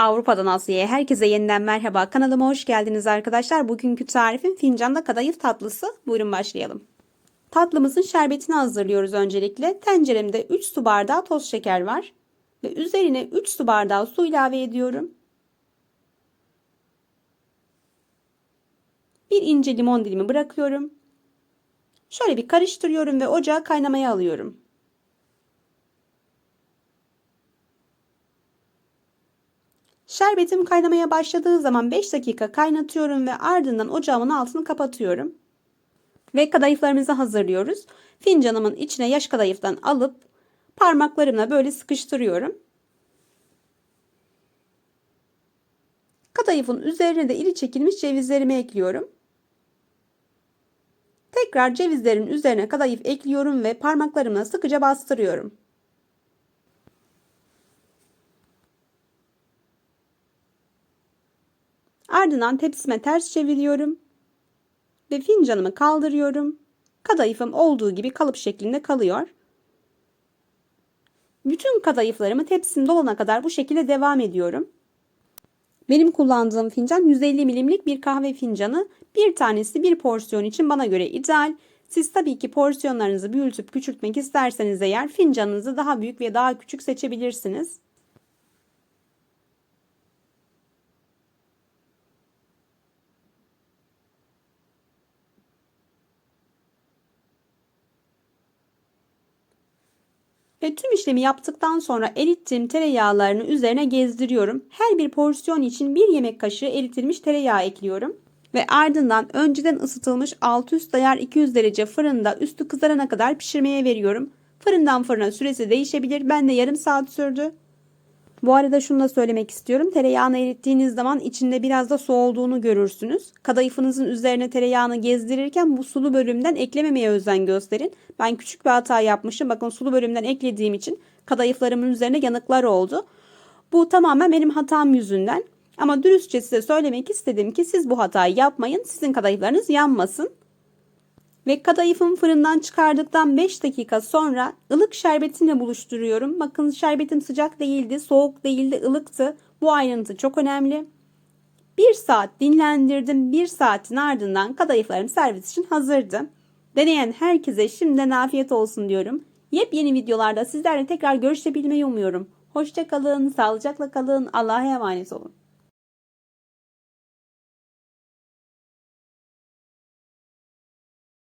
Avrupa'dan Asya'ya herkese yeniden merhaba. Kanalıma hoş geldiniz arkadaşlar. Bugünkü tarifim fincanda kadayıf tatlısı. Buyurun başlayalım. Tatlımızın şerbetini hazırlıyoruz öncelikle. Tenceremde 3 su bardağı toz şeker var. Ve üzerine 3 su bardağı su ilave ediyorum. Bir ince limon dilimi bırakıyorum. Şöyle bir karıştırıyorum ve ocağa kaynamaya alıyorum. Şerbetim kaynamaya başladığı zaman 5 dakika kaynatıyorum ve ardından ocağımın altını kapatıyorum. Ve kadayıflarımızı hazırlıyoruz. Fincanımın içine yaş kadayıftan alıp parmaklarımla böyle sıkıştırıyorum. Kadayıfın üzerine de iri çekilmiş cevizlerimi ekliyorum. Tekrar cevizlerin üzerine kadayıf ekliyorum ve parmaklarımla sıkıca bastırıyorum. Ardından tepsime ters çeviriyorum ve fincanımı kaldırıyorum. Kadayıfım olduğu gibi kalıp şeklinde kalıyor. Bütün kadayıflarımı tepsim dolana kadar bu şekilde devam ediyorum. Benim kullandığım fincan 150 milimlik bir kahve fincanı. Bir tanesi bir porsiyon için bana göre ideal. Siz tabii ki porsiyonlarınızı büyütüp küçültmek isterseniz eğer fincanınızı daha büyük ve daha küçük seçebilirsiniz. Ve tüm işlemi yaptıktan sonra erittiğim tereyağlarını üzerine gezdiriyorum. Her bir porsiyon için bir yemek kaşığı eritilmiş tereyağı ekliyorum. Ve ardından önceden ısıtılmış alt üst ayar 200 derece fırında üstü kızarana kadar pişirmeye veriyorum. Fırından fırına süresi değişebilir. Ben de yarım saat sürdü. Bu arada şunu da söylemek istiyorum. Tereyağını erittiğiniz zaman içinde biraz da su olduğunu görürsünüz. Kadayıfınızın üzerine tereyağını gezdirirken bu sulu bölümden eklememeye özen gösterin. Ben küçük bir hata yapmışım. Bakın sulu bölümden eklediğim için kadayıflarımın üzerine yanıklar oldu. Bu tamamen benim hatam yüzünden. Ama dürüstçe size söylemek istedim ki siz bu hatayı yapmayın. Sizin kadayıflarınız yanmasın. Ve kadayıfımı fırından çıkardıktan 5 dakika sonra ılık şerbetimle buluşturuyorum. Bakın şerbetim sıcak değildi, soğuk değildi, ılıktı. Bu ayrıntı çok önemli. 1 saat dinlendirdim. 1 saatin ardından kadayıflarım servis için hazırdı. Deneyen herkese şimdiden afiyet olsun diyorum. Yepyeni videolarda sizlerle tekrar görüşebilmeyi umuyorum. Hoşçakalın, sağlıcakla kalın, Allah'a emanet olun.